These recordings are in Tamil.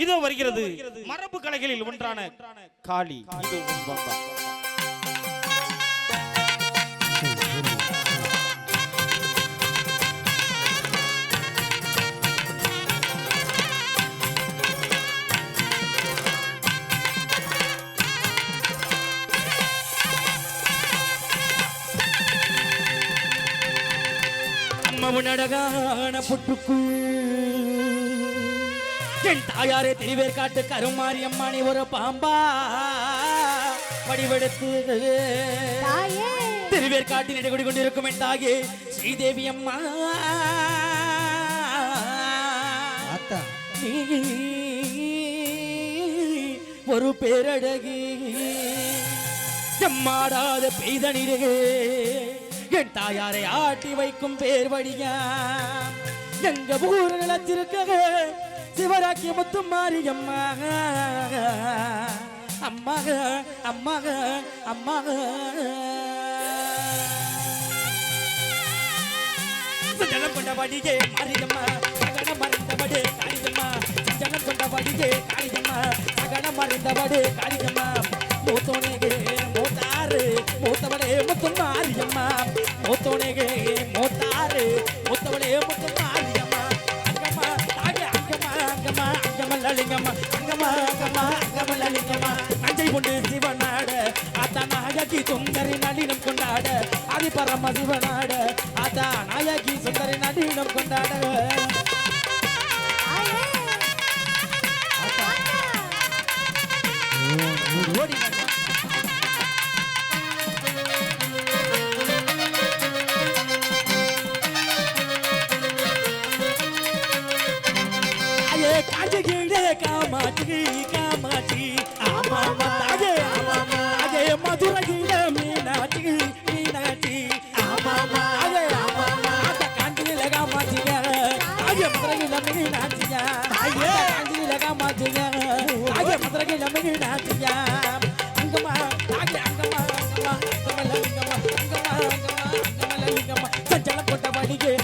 இதோ வருகிறது மரபு கலைகளில் ஒன்றான காளி. இது அழகான புட்டுக்குள் என் தாயாரே திருவேர் காட்டு கருமாரி அம்மானி ஒரு பாம்பா. வடிவெடுத்து திருவேர் காட்டில் இடைகுடி கொண்டிருக்கும் என் தாயே ஸ்ரீதேவி அம்மா. ஒரு பேரழகி. எம்மாடாத பெய்தனிலே என் தாயாரை ஆட்டி வைக்கும் பேர் வழியா எங்க ஊர் நிலத்திருக்க சிவராக்கி முத்து மாரியம்மா. அம்மாக அம்மாக அம்மாக. ஜனம் கொண்ட வடிகே மாரியம்மா சகன மறைந்தபடி காளியம்மா. ஜனம் கொண்ட வடிகே சகன மறைந்தபடி காளியம்மா. நடினம் கொண்டாட ஆதி பரம சிவனாட அத்தா நாயகி சுந்தரி நடினம் கொண்டாட தாயே ஓடி வாங்க. ஐயே காமாட்சி காமாட்சி மதுரையில அங்கம்மா தாயே அங்கம்மா அங்கம்மா அங்கமல்ல லிங்கம்மா அங்கம்மா அங்கம்மா லிங்கம்மா கொண்ட வடிகே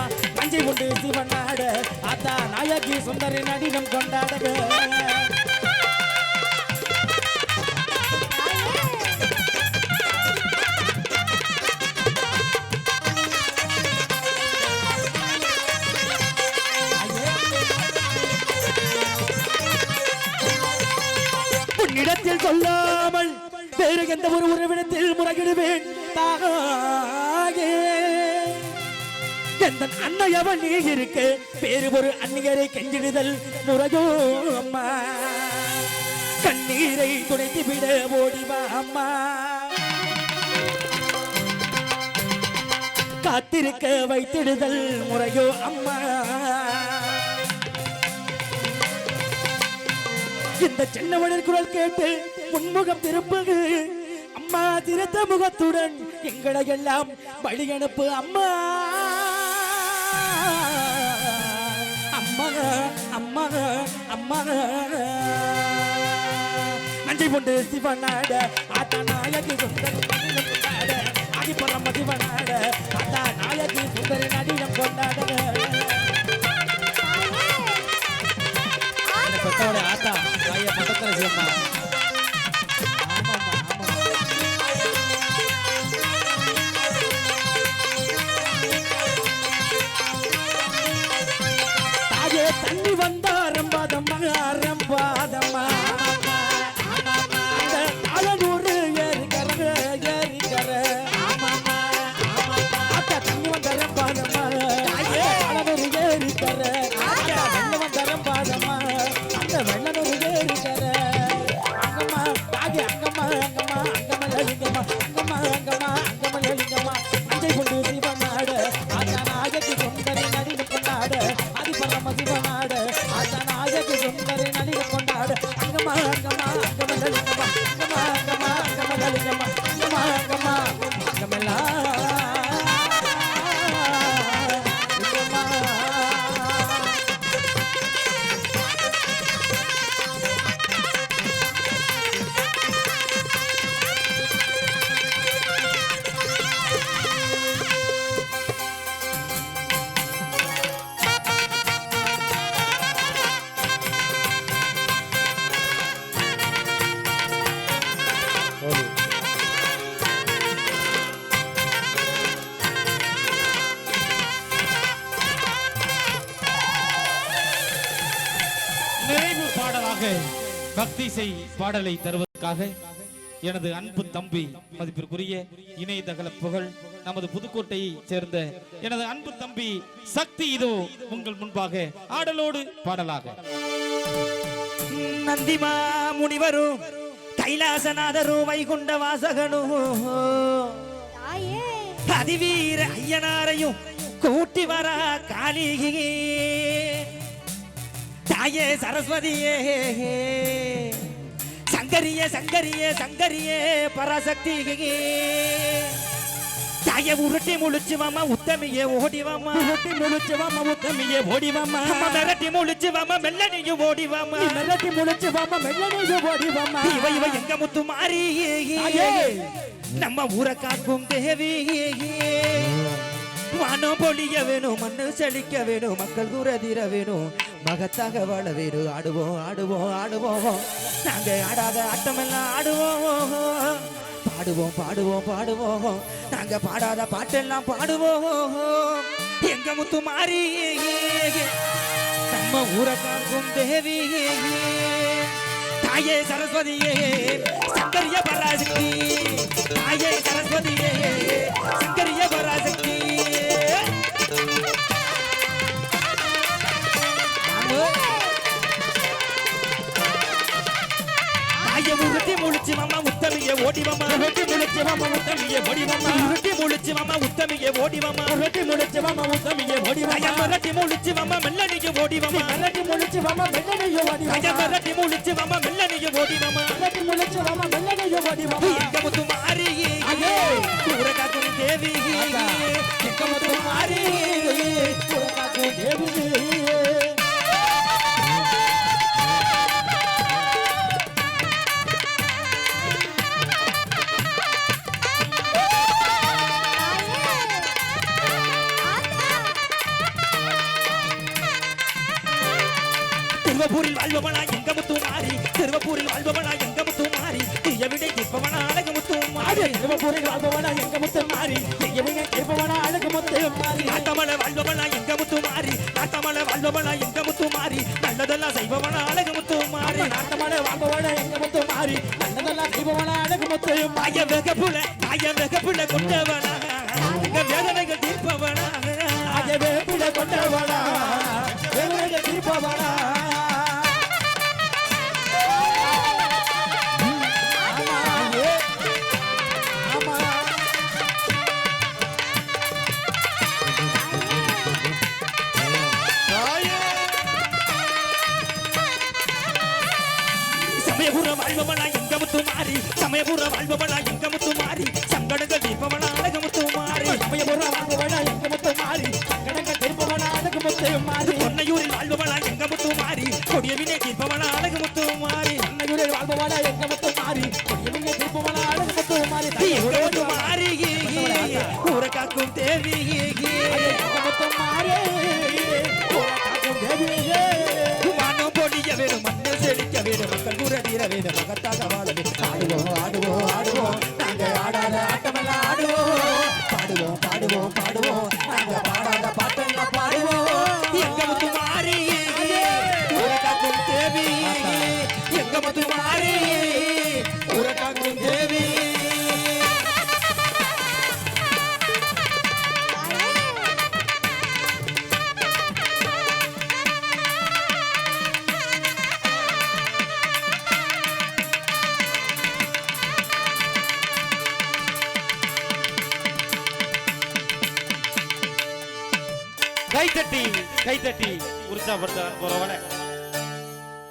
அம்மா லிங்கம்மா உண்டு சிவனாட. அத்தா நாயகி சுந்தரி நடினம் கொண்டாடுக இடத்தில் சொல்லாமல் வேறு எந்த ஒரு உறவிடத்தில் முறையிடுவேன் தாகே. எந்த அன்னையவன் நீ இருக்க? வேறு ஒரு அந்நியரை கெஞ்சிடுதல் முறையோ அம்மா. கண்ணீரை துடைத்து விட ஓடிவா அம்மா. காத்திருக்க வைத்திடுதல் முறையோ அம்மா. இந்த சின்னவனின் குரல் கேட்டு முன்முகம் திருப்புகு அம்மா திருத்த முகத்துடன் எங்களை எல்லாம் வழி அனுப்பு அம்மா அம்மா. அம்மா அம்மா நஞ்சை கொண்டு சிவனாட ஆத்தா நாயகி சுந்தரி நடினம் கொண்டாட. ஆதி பரம சிவனாட ஆத்தா நாயகி சுந்தரி நடினம் கொண்டாட ஆத்தா பக்கத்துல சிவம்மா செய் பாடலை தருவதற்காக எனது அன்பு தம்பி மதிப்பிற்குரிய இணையதள புகழ் நமது புதுக்கோட்டையை சேர்ந்த எனது அன்பு தம்பி சக்தி இதோ உங்கள் முன்பாக ஆடலோடு பாடலாக. நந்திமா முனிவரும் கைலாசநாதரும் வைகுண்ட வாசகனும். தாயே. அதிவீர ஐயனாரையும் கூட்டி வர காளிகே. தாயே சரஸ்வதியே சங்கரியே சங்கரியே சங்கரியே பராசக்தி தாயே உருட்டி முழிச்சு வாமா உத்தமியே ஓடி வாமா. உருட்டி முழிச்சு வாமா உத்தமியே ஓடி வாமா. அம்மா மிரட்டி முழிச்சு வாமா மெல்லனையும் ஓடி வாமா. நீ மிரட்டி முழிச்சு வாமா மெல்லனையோ ஓடி வாமா. இவ இவ எங்க முத்து மாறி. நம்ம ஊரை காக்கும் தேவி வானம் பொழிய வேணும் மண்ணு செழிக்க வேணும் மக்கள் குரதிர வேணும். மகத்தாக வாழ வேணும் ஆடுவோம் ஆடுவோம் ஆடுவோம். நாங்க ஆடாத ஆட்டமெல்லாம் ஆடுவோம். பாடுவோம் பாடுவோம் பாடுவோம். நாங்க பாடாத பாட்டெல்லாம் பாடுவோம். எங்க முத்து மாறி நம்ம ஊரை காக்கும் தேவி தாயே சரஸ்வதியே சங்கரிய பராசக்தி. தாயே சரஸ்வதியே. உத்தமியே ஓடி வாமா. உருட்டி முழிச்சு மாமா உத்தமிய ஓடி மாமா உருட்டி முழிச்சு வாமா உத்தமியே ஓடி தாய வாமா மிரட்டி முழிச்சு மாமா மெல்லனிய ஓடி நீ மாமா மிரட்டி முழிச்சு வாமா மெல்லனையோ ஓடி தாய வாமா மிரட்டி முழிச்சு மாமா மெல்லனிய ஓடி மாமா மிரட்டி முழிச்சு வாமா மெல்லனையோ ஓடி வாமா. எங்க முத்து மாறி ஐயே. ஊரை காக்கும் தேவி. எங்க முத்து மாறி உனக்காக தேவியே. மாறி திருவப்பூரில் வாழ்பவனா எங்க முத்து மாறி தீய விட கேட்பவனா அழகு முத்து மாறி சிவபுரி வாழ்பவனா எங்க முத்து மாறி செய்யவிங்க கேட்பவனா அழகு முத்து மாறி. நாட்டமலை வாழ்பவனா எங்க முத்து மாறி நாட்டமலை வாழ்பவனா எங்க முத்து மாறி நல்லதெல்லாம் செய்பவனா அழகு முத்து மாறி நாட்டமான வாழ்பவனா எங்க முத்து மாறி நல்லதெல்லாம் செய்பவனா அழகு முத்து மாறி. தாய வெகப்புல தாய வெகப்புல கொண்டவனா. எங்க சமயபுர வாழ்பவனா எங்க முத்து மாறி சமயபுர வாழ்பவனா எங்க முத்து மாறி சங்கடங்கள் தீர்ப்பவனா அழக முத்து மாறி சமயபுர வாழ்பவனா எங்க முத்து மாறி கடங்க தீர்ப்பவனா அழக முத்து மாறி பொன்னையூரில் வாழ்பவனா எங்க முத்து மாறி கொடியவினை தீர்ப்பவனா அழக முத்து மாறி பொன்னையூரில் வாழ்பவனா எங்க முத்து மாறி கைத்தட்டி கைத்தட்டி உற்சாகப்படுத்த போறவன.